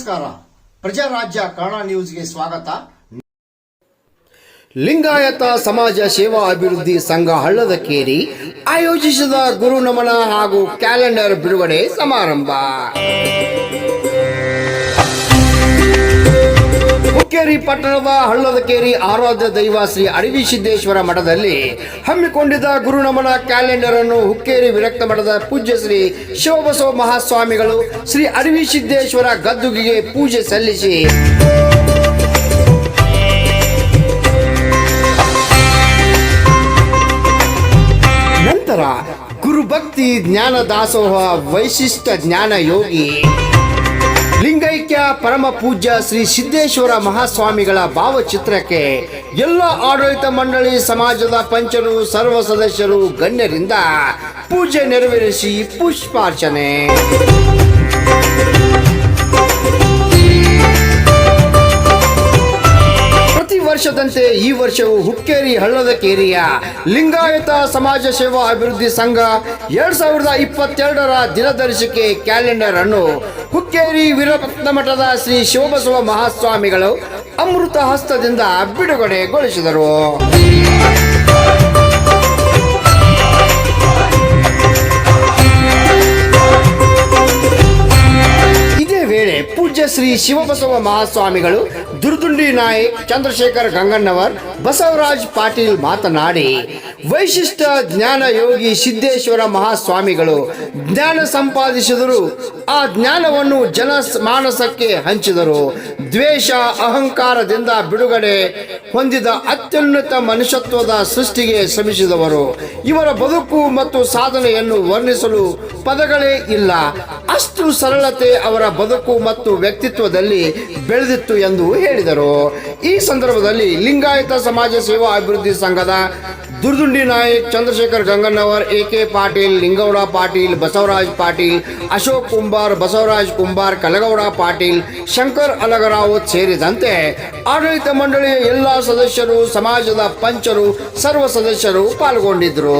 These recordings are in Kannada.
ನಮಸ್ಕಾರ. ಪ್ರಜಾರಾಜ್ಯ ಕನ್ನಡ ನ್ಯೂಸ್ಗೆ ಸ್ವಾಗತ. ಲಿಂಗಾಯತ ಸಮಾಜ ಸೇವಾ ಅಭಿವೃದ್ಧಿ ಸಂಘ ಹಳ್ಳದಕೇರಿ ಆಯೋಜಿಸಿದ ಗುರು ನಮನ ಹಾಗೂ ಕ್ಯಾಲೆಂಡರ್ ಬಿಡುಗಡೆ ಸಮಾರಂಭ. ಹುಕ್ಕೇರಿ ಪಟ್ಟಣದ ಹಳ್ಳದಕೇರಿ ಆರಾಧ್ಯ ದೈವ ಶ್ರೀ ಅಡವಿ ಸಿದ್ದೇಶ್ವರ ಮಠದಲ್ಲಿ ಹಮ್ಮಿಕೊಂಡಿದ್ದ ಗುರುನಮನ ಕ್ಯಾಲೆಂಡರ್ ಅನ್ನು ಹುಕ್ಕೇರಿ ವಿರಕ್ತ ಮಠದ ಪೂಜ್ಯ ಶ್ರೀ ಶಿವಬಸವ ಮಹಾಸ್ವಾಮಿಗಳು ಶ್ರೀ ಅಡವಿ ಸಿದ್ದೇಶ್ವರ ಗದ್ದುಗೆಗೆ ಪೂಜೆ ಸಲ್ಲಿಸಿ. ನಂತರ ಗುರುಭಕ್ತಿ ಜ್ಞಾನ ದಾಸೋಹ ವೈಶಿಷ್ಟ ಜ್ಞಾನ ಯೋಗಿ. ಲಿಂಗೈಕ್ಯ ಪರಮ ಪೂಜ್ಯ ಶ್ರೀ ಸಿದ್ದೇಶ್ವರ ಮಹಾಸ್ವಾಮಿಗಳ ಭಾವಚಿತ್ರಕ್ಕೆ ಎಲ್ಲ ಆಡಳಿತ ಮಂಡಳಿ, ಸಮಾಜದ ಪಂಚರು, ಸರ್ವ ಸದಸ್ಯರು, ಗಣ್ಯರಿಂದ ಪೂಜೆ ನೆರವೇರಿಸಿ ಪುಷ್ಪಾರ್ಚನೆ. ವರ್ಷದಂತೆ ಈ ವರ್ಷವೂ ಹುಕ್ಕೇರಿ ಹಳ್ಳದ ಕೇರಿಯ ಲಿಂಗಾಯತ ಸಮಾಜ ಸೇವಾ ಅಭಿವೃದ್ಧಿ ಸಂಘ ಎರಡ್ ಸಾವಿರದ ಇಪ್ಪತ್ತೆರಡರ ದಿನದರ್ಶಿಕೆ ಕ್ಯಾಲೆಂಡರ್ ಅನ್ನು ಹುಕ್ಕೇರಿ ವೀರಪತ್ನ ಮಠದ ಶ್ರೀ ಶಿವಬಸವ ಮಹಾಸ್ವಾಮಿಗಳು ಅಮೃತ ಹಸ್ತದಿಂದ ಬಿಡುಗಡೆಗೊಳಿಸಿದರು. ಇದೇ ವೇಳೆ ಪೂಜ್ಯ ಶ್ರೀ ಶಿವಬಸವ ಮಹಾಸ್ವಾಮಿಗಳು ದುರ್ದುಂಡಿ ನಾಯಿ ಚಂದ್ರಶೇಖರ್ ಗಂಗಣ್ಣವರ್ ಬಸವರಾಜ್ ಪಾಟೀಲ್ ಮಾತನಾಡಿ ವೈಶಿಷ್ಟ ಜ್ಞಾನ ಯೋಗಿ ಸಿದ್ದೇಶ್ವರ ಮಹಾಸ್ವಾಮಿಗಳು ಜ್ಞಾನ ಸಂಪಾದಿಸಿದರು. ಆ ಜ್ಞಾನವನ್ನು ಜನ ಮಾನಸಕ್ಕೆ ಹಂಚಿದರು. ದ್ವೇಷ ಅಹಂಕಾರದಿಂದ ಬಿಡುಗಡೆ ಹೊಂದಿದ ಅತ್ಯುನ್ನತ ಮನುಷ್ಯತ್ವದ ಸೃಷ್ಟಿಗೆ ಶ್ರಮಿಸಿದವರು. ಇವರ ಬದುಕು ಮತ್ತು ಸಾಧನೆಯನ್ನು ವರ್ಣಿಸಲು ಪದಗಳೇ ಇಲ್ಲ. ಅಷ್ಟು ಸರಳತೆ ಅವರ ಬದುಕು ಮತ್ತು ವ್ಯಕ್ತಿತ್ವದಲ್ಲಿ ಬೆಳೆದಿತ್ತು ಎಂದು ಹೇಳಿದರು. ಈ ಸಂದರ್ಭದಲ್ಲಿ ಲಿಂಗಾಯತ ಸಮಾಜ ಸೇವಾ ಅಭಿವೃದ್ಧಿ ಸಂಘದ ದುರ್ದುಂಡಿ ನಾಯಕ್ ಚಂದ್ರಶೇಖರ್ ಗಂಗಣ್ಣವರ್ ಎ ಕೆ ಪಾಟೀಲ್, ಲಿಂಗೌಡ ಪಾಟೀಲ್, ಬಸವರಾಜ್ ಪಾಟೀಲ್, ಅಶೋಕ್ ಕುಂಬಾರ್, ಬಸವರಾಜ್ ಕುಂಬಾರ್ ಕಲಗೌಡ ಪಾಟೀಲ್, ಶಂಕರ್ ಅಲಗರಾವತ್ ಸೇರಿದಂತೆ ಆಡಳಿತ ಮಂಡಳಿಯ ಎಲ್ಲ ಸದಸ್ಯರು, ಸಮಾಜದ ಪಂಚರು, ಸರ್ವ ಸದಸ್ಯರು ಪಾಲ್ಗೊಂಡಿದ್ದರು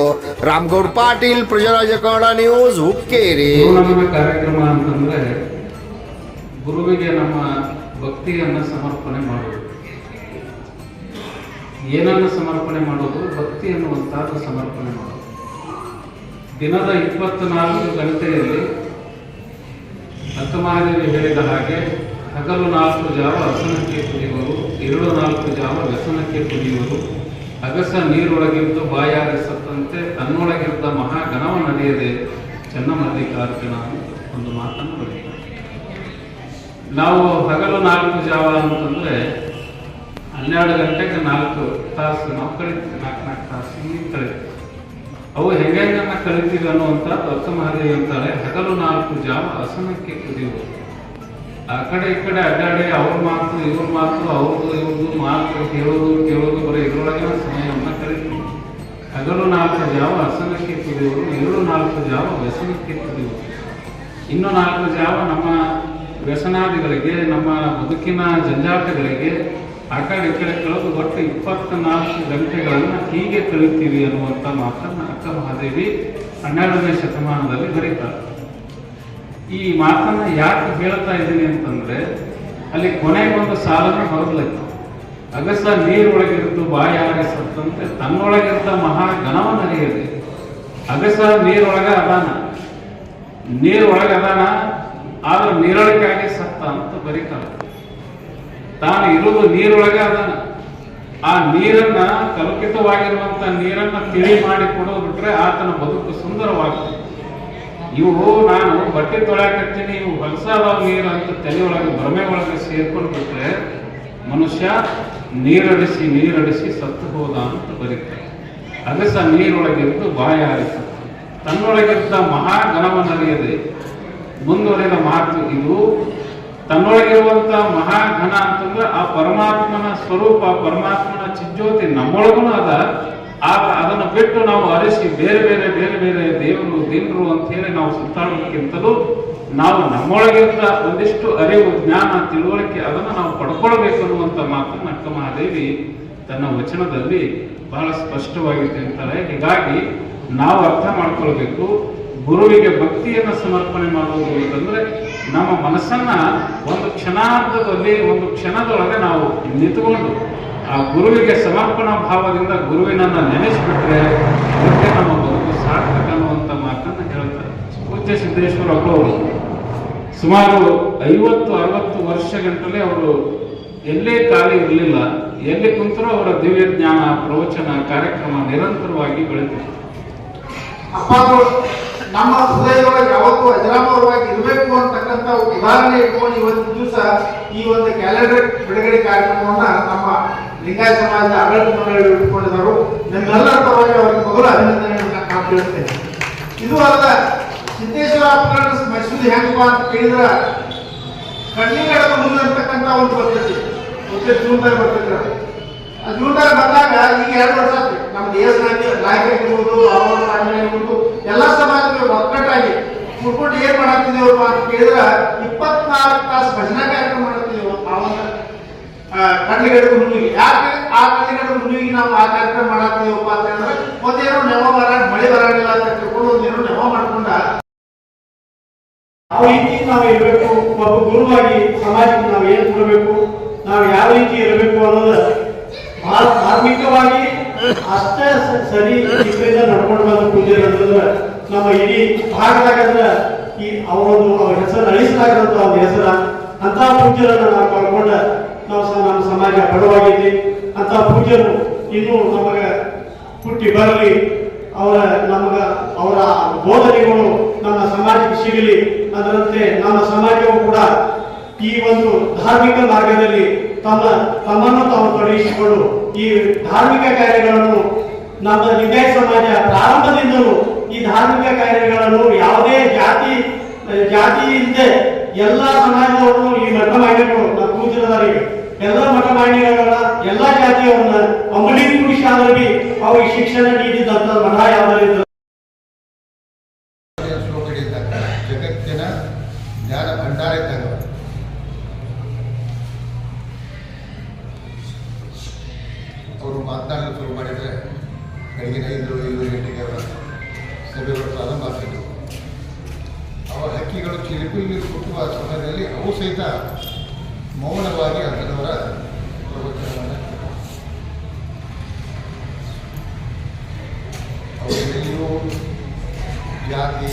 ರಾಮ್ಗೌಡ್ ಪಾಟೀಲ್ ಪ್ರಜರಾಜ ಕನ್ನಡ ನ್ಯೂಸ್ ಹುಕ್ಕೇರಿ. ಕಾರ್ಯಕ್ರಮ ಅಂತಂದ್ರೆ ಗುರುವಿಗೆ ನಮ್ಮ ಭಕ್ತಿಯನ್ನು ಸಮರ್ಪಣೆ ಮಾಡೋದು ಏನನ್ನು ಸಮರ್ಪಣೆ ಮಾಡೋದು, ಭಕ್ತಿ ಅನ್ನುವಂಥದ್ದು ಸಮರ್ಪಣೆ ಮಾಡೋದು. ದಿನದ ಇಪ್ಪತ್ನಾಲ್ಕು ಗಂಟೆಯಲ್ಲಿ ಅಕ್ಕಮಹಾದೇವಿ ಹೇಳಿದ ಹಾಗೆ ಹಗಲು ನಾಲ್ಕು ಜಾವ ಹಸನಕ್ಕೆ ಕುಡಿಯುವರು ಎರಡು ನಾಲ್ಕು ಜಾವ ವ್ಯಸನಕ್ಕೆ ಕುಡಿಯುವರು. ಅಗಸ ನೀರೊಳಗಿದ್ದು ಬಾಯಾರಿಸತ್ತಂತೆ ತನ್ನೊಳಗಿದ್ದ ಮಹಾಗಣವ ನಡೆಯದೆ ಚೆನ್ನಮಲ್ಲಿಕಾರ್ಜುನ ಒಂದು ಮಾತನ್ನು ಬರೀತಾರೆ. ನಾವು ಹಗಲು ನಾಲ್ಕು ಜಾವ ಅಂತಂದ್ರೆ ಹನ್ನೆರಡು ಗಂಟೆಗೆ ನಾಲ್ಕು ತಾಸು ನಾವು ಕಳಿತೀವಿ ನಾಲ್ಕು ನಾಲ್ಕು ತಾಸು ಹಿಂಗೆ ಕಳಿತೀವಿ ಅವು ಹೆಂಗೆಂಗನ್ನ ಕಳಿತೀವಿ ಅನ್ನುವಂಥ ಮಹಾದೇವಿ ಅಂತಾರೆ. ಹಗಲು ನಾಲ್ಕು ಜಾವ ಹಸನಕ್ಕೆ ಕುದಿಯುವುದು. ಆ ಕಡೆ ಈ ಕಡೆ ಅಡ್ಡಾಡಿ ಅವ್ರ ಮಾತು, ಇವ್ರ ಮಾತು, ಅವ್ರದ್ದು, ಇವ್ರದ್ದು ಮಾತು, ಕೇಳೋದು ಕೇಳೋದು, ಬರೀ ಇದ್ರೊಳಗಿನ ಸಮಯವನ್ನು ಕಳಿತೀವಿ ಹಗಲು ನಾಲ್ಕು ಜಾವ ಹಸನಕ್ಕೆ ಕುದಿಯುವರು ಎರಡು ನಾಲ್ಕು ಜಾವ ವ್ಯಸನಕ್ಕೆ ಕುದಿಯುವರು ಇನ್ನು ನಾಲ್ಕು ಜಾವ ನಮ್ಮ ವ್ಯಸನಾದಿಗಳಿಗೆ, ನಮ್ಮ ಬದುಕಿನ ಜಂಜಾಟಗಳಿಗೆ ಆ ಕಡೆ ಕಳೆದು ಒಟ್ಟು ಇಪ್ಪತ್ನಾಲ್ಕು ಗಂಟೆಗಳನ್ನು ಹೀಗೆ ಕಳೀತೀವಿ ಅನ್ನುವಂಥ ಮಾತನ್ನು ಅಕ್ಕ ಮಹಾದೇವಿ ಹನ್ನೆರಡನೇ ಶತಮಾನದಲ್ಲಿ ಬರೀತಾರೆ. ಈ ಮಾತನ್ನ ಯಾಕೆ ಹೇಳ್ತಾ ಇದ್ದೀನಿ ಅಂತಂದ್ರೆ, ಅಲ್ಲಿ ಕೊನೆಗೊಂದು ಸಾಲನ್ನು ಹೊರದ್ಲೈತು ಅಗಸ ನೀರೊಳಗಿದ್ದು ಬಾಯಾರಿಸತ್ತಂತೆ ತನ್ನೊಳಗಿದ್ದ ಮಹಾ ಘನವನ್ನರಿಯದೆ ಅಗಸ ನೀರೊಳಗ ಅದಾನ. ನೀರೊಳಗ ಅದಾನ, ಆದ್ರೆ ನೀರೊಳಗಾಗಿ ಸತ್ತ ಅಂತ ಬರೀತಾನೆ ತಾನು ಇರುವುದು ನೀರೊಳಗ ಅದಾನ. ಆ ನೀರನ್ನ ಕಲುಕಿತವಾಗಿರುವಂತ ನೀರನ್ನ ತಿಳಿ ಮಾಡಿ ಕೊಡೋದು ಬಿಟ್ರೆ ಆತನ ಬದುಕು ಸುಂದರವಾಗ್ತದೆ. ಇವು ನಾನು ಬಟ್ಟೆ ತೊಳ್ಯಾಕತ್ತೀನಿ, ಇವು ಹೊಲಸಾದ ನೀರು ಅಂತ ತಲೆಯೊಳಗೆ ಭ್ರಮೆ ಒಳಗೆ ಸೇರ್ಕೊಂಡು ಬಿಟ್ರೆ ಮನುಷ್ಯ ನೀರಡಿಸಿ ನೀರಡಿಸಿ ಸತ್ತು ಹೋದ ಅಂತ ಬರೀತಾರೆ. ಅಗಸ ನೀರೊಳಗಿದ್ದು ಬಾಯ ಆರಿತು ತನ್ನೊಳಗಿದ್ದ ಮಹಾಗಣವನ್ನರಿಯದೆ ಮುಂದುವರೆದ ಮಾತು ಇದು ತನ್ನೊಳಗಿರುವಂತ ಮಹಾಘನ ಅಂತಂದ್ರೆ ಆ ಪರಮಾತ್ಮನ ಸ್ವರೂಪ, ಪರಮಾತ್ಮನ ಚಿಜ್ಜೋತಿ ನಮ್ಮೊಳಗೂ ಅದ. ಆಗ ಅದನ್ನು ಬಿಟ್ಟು ನಾವು ಅರಿಸಿ ಬೇರೆ ಬೇರೆ ಬೇರೆ ಬೇರೆ ದೇವರು ದೇವರು ಅಂತ ಹೇಳಿ ನಾವು ಸುತ್ತಾಡೋದಕ್ಕಿಂತಲೂ ನಾವು ನಮ್ಮೊಳಗಿಂದ ಒಂದಿಷ್ಟು ಅರಿವು, ಜ್ಞಾನ, ತಿಳುವಳಿಕೆ ಅದನ್ನು ನಾವು ಪಡ್ಕೊಳ್ಬೇಕು ಅನ್ನುವಂಥ ಮಾತನ್ನು ಅಕ್ಕ ಮಹಾದೇವಿ ತನ್ನ ವಚನದಲ್ಲಿ ಬಹಳ ಸ್ಪಷ್ಟವಾಗಿ ತಿಂತಾರೆ ಹೀಗಾಗಿ ನಾವು ಅರ್ಥ ಮಾಡ್ಕೊಳ್ಬೇಕು. ಗುರುವಿಗೆ ಭಕ್ತಿಯನ್ನು ಸಮರ್ಪಣೆ ಮಾಡುವುದು ಅಂತಂದ್ರೆ ನಮ್ಮ ಮನಸ್ಸನ್ನ ಒಂದು ಕ್ಷಣಾರ್ಧದಲ್ಲಿ, ಒಂದು ಕ್ಷಣದೊಳಗೆ ನಾವು ನಿಂತುಕೊಂಡು ಆ ಗುರುವಿಗೆ ಸಮರ್ಪಣಾ ಭಾವದಿಂದ ಗುರುವಿನನ್ನ ನೆನೆಸಿಬಿಟ್ರೆ ಅದಕ್ಕೆ ನಮ್ಮ ಬದುಕು ಸಾರ್ಥಕ ಅನ್ನುವಂಥ ಮಾತನ್ನು ಹೇಳ್ತಾರೆ. ಪೂಜ್ಯ ಸಿದ್ದೇಶ್ವರ ಅವರು. ಸುಮಾರು ಐವತ್ತು, ಅರವತ್ತು ವರ್ಷ ಗಂಟಲೆ ಅವರು ಎಲ್ಲೇ ಖಾಲಿ ಇರಲಿಲ್ಲ, ಎಲ್ಲಿ ಕುಂತರೂ ಅವರ ದಿವ್ಯ ಜ್ಞಾನ, ಪ್ರವಚನ, ಕಾರ್ಯಕ್ರಮ ನಿರಂತರವಾಗಿ ಅಪ್ಪಗಳು ನಮ್ಮ ಹೃದಯದೊಳಗೆ ಯಾವತ್ತು ಅಜರಾಮರವಾಗಿ ಇರಬೇಕು ಅಂತಕ್ಕಂಥ ಉದಾಹರಣೆ ಇಟ್ಕೊಂಡು ಇವತ್ತು ದಿವಸ ಈ ಒಂದು ಕ್ಯಾಲೆಂಡರ್ ಬಿಡುಗಡೆ ಕಾರ್ಯಕ್ರಮವನ್ನ ನಮ್ಮ ಲಿಂಗಾಯತ ಸಮಾಜದ ಆಡಳಿತ ಮಂಡಳಿ ಇಟ್ಕೊಂಡಿದ್ದಾರೆ. ನಿಮ್ಮೆಲ್ಲರ ಪರವಾಗಿ ಅವರಿಗೆ ಮೊದಲು ಅಭಿನಂದನೆಯನ್ನು ನಾನು ಕೇಳುತ್ತೇನೆ ಇದು ಅಲ್ಲ ಸಿದ್ದೇಶ್ವರ ಅಪಕರಣ ಮಸೂದಿ ಹೆಂಗಪ್ಪ ಅಂತ ಕೇಳಿದ್ರ ಕಣ್ಣಿಗಳ ಮುಂದೆ ಅಂತಕ್ಕಂಥ ಒಂದು ಪದ್ಧತಿ ಮತ್ತೆ ಜೂನ್ದಾಗ ಬರ್ತೈತಿ ಅದು. ಆ ಜೂನ್ದಾಗ ಬಂದಾಗ ಈಗ ಎರಡು ವರ್ಷ ನಮ್ಮ ಇರ್ಬೋದು ಅವರ ಬಾಬಾ ಆಗಿರ್ಬೋದು ಎಲ್ಲ ಸಮಾಜಗಳು ಒಕ್ಕಟ್ಟಾಗಿ ಕುಡ್ಕೊಂಡು ಏನ್ ಮಾಡಾಕ್ತಿದೇವಪ್ಪ ಅಂತ ಕೇಳಿದ್ರ ಇಪ್ಪತ್ನಾಲ್ಕು ತಾಸು ಭಜನಾ ಕಾರ್ಯಕ್ರಮ ಮಾಡ್ತಿದ್ದೇವೆ ಅವನ ಒಂದು ಕಣ್ಣಿಗಡ ಹುಣ್ಣಿಗೆ ಯಾಕೆ ಆ ಕಣ್ಣಿಗಡ ಹುಣ್ಣಿಗೆ ನಾವು ಆ ಕಾರ್ಯಕ್ರಮ ಮಾಡಾಕ್ತಿದೇವಪ್ಪ ಅಂತ ಹೇಳಿದ್ರೆ ಒಂದೇನೋ ನೆವ ಬರ, ಮಳೆ ಬರಂಗಿಲ್ಲ ಅಂತ ತಿಳ್ಕೊಂಡು ಒಂದೇನೋ ನೆವ ಮಾಡ್ಕೊಂಡ ಯಾವ ರೀತಿ ನಾವು ಇರಬೇಕು, ಒಬ್ಬ ಗುರುವಾಗಿ ಸಮಾಜಕ್ಕೆ ನಾವು ಏನ್ ಕೊಡಬೇಕು, ನಾವು ಯಾವ ರೀತಿ ಇರಬೇಕು ಅನ್ನೋದು ಧಾರ್ಮಿಕವಾಗಿ ಅಷ್ಟೇ ಸರಿ ಇದರಿಂದ ನಡ್ಕೊಂಡು ಬಂದ ಅಂತಂದ್ರೆ ನಮ್ಮ ಇಡೀ ಭಾಗದಾಗಂದ್ರೆ ಈ ಅವರೊಂದು ಅವ್ರ ಹೆಸರು ಅಳಿಸಲಾಗದಂತ ಒಂದು ಹೆಸರ ಅಂತ ಪೂಜ್ಯರನ್ನ ನಾವು ಕಳ್ಕೊಂಡ. ನಾವು ನಮ್ಮ ಸಮಾಜ ಬಡವಾಗೈತಿ ಅಂತ ಪೂಜ್ಯರು ಇನ್ನೂ ನಮಗೆ ಹುಟ್ಟಿ ಬರಲಿ. ಅವರ ನಮಗ ಅವರ ಬೋಧನೆಗಳು ನಮ್ಮ ಸಮಾಜಕ್ಕೆ ಸಿಗಲಿ. ಅದರಂತೆ ನಮ್ಮ ಸಮಾಜವು ಕೂಡ ಈ ಒಂದು ಧಾರ್ಮಿಕ ಮಾರ್ಗದಲ್ಲಿ ತಮ್ಮ ತಮ್ಮನ್ನು ತಾವು ತೊಡಗಿಸಿಕೊಂಡು ಈ ಧಾರ್ಮಿಕ ಕಾರ್ಯಗಳನ್ನು ನಮ್ಮ ಲಿಂಗಾಯತ ಸಮಾಜ ಪ್ರಾರಂಭದಿಂದಲೂ ಈ ಧಾರ್ಮಿಕ ಕಾರ್ಯಗಳನ್ನು ಯಾವುದೇ ಜಾತಿ ಜಾತಿ ಇಲ್ಲದೆ ಎಲ್ಲ ಸಮಾಜದವರು ಈ ಮಠ ಮಾಡಿಗಳು ಕೂತಿರೋದಾರಿ ಎಲ್ಲ ಮಠ ಮಾಡಿಗಳನ್ನ ಎಲ್ಲ ಜಾತಿಯವರನ್ನ ಅಂಬಲಿ ಕೂಡಿಸಿ ಅವರಿಗೆ ಶಿಕ್ಷಣ ನೀಡಿದಂತ ಮಠ ಯಾವುದರಿಂದ ಜಗತ್ತಿನ ಜ್ಞಾನ ಭಂಡಾರ ಅವರು ಮಾತನಾಡಲು ಶುರು ಮಾಡಿದರೆ ಬೆಳಗಿನ ಐದು ಏಳು ಗಂಟೆಗೆ ಅವರ ಸಭೆಗಳು ಪ್ರಾರಂಭ ಆಗ್ತಿದ್ದವು ಅವರ ಹಕ್ಕಿಗಳು ಚಿಲಿಪಿಲಿ ಹುಟ್ಟುವ ಸಮಯದಲ್ಲಿ ಅವು ಸಹಿತ ಮೌನವಾಗಿ ಅಂತದವರ ಪ್ರವಚನವನ್ನು ಅವರೆಲ್ಲೂ ಜಾತಿ